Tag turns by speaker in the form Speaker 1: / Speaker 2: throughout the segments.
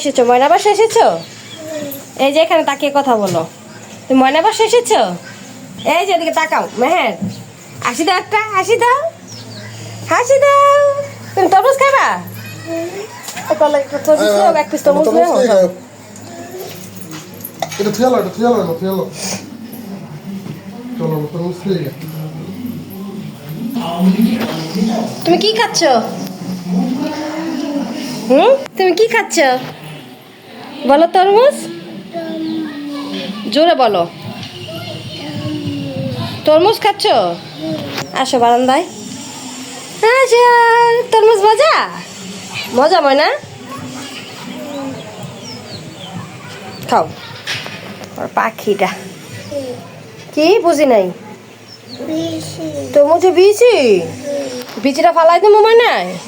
Speaker 1: এসেছ? ময়না বাসা এসেছ? এই যে এখানে তাকিয়ে কথা বলো। তুমি ময়না বাসা এসেছ? এই যে এদিকে তাকাও। মেহের হাসি দাও একটা হাসি দাও। হাসি দাও। তুমি তরমুজ খাবা এক পিস তরমুজ
Speaker 2: এটা এটা চলো তরমুজ খেয়ে
Speaker 1: তুমি কি খাচ্ছ? হুম? তুমি কি খাচ্ছ? বলো তরমুজ? জোরে বলো। তরমুজ খাচ্ছ? আসো বারান্দায়। আসো তরমুজ মজা? মজা ময়না? খাও। আর পাখিটা। কি বুঝি নাই? তরমুজে বিচি? বিচিটা ফালাই দেবো ময়নায়? টুকি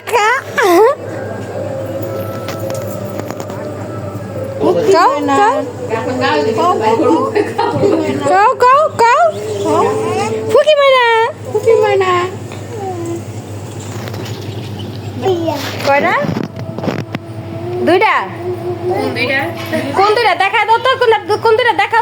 Speaker 1: ওয়াকা Go, go. Go, go, go. ফুকি মাইনা ফুকি কয়টা দুইটা কোন দুইটা দেখা দাও তো কোন দুইটা দেখাও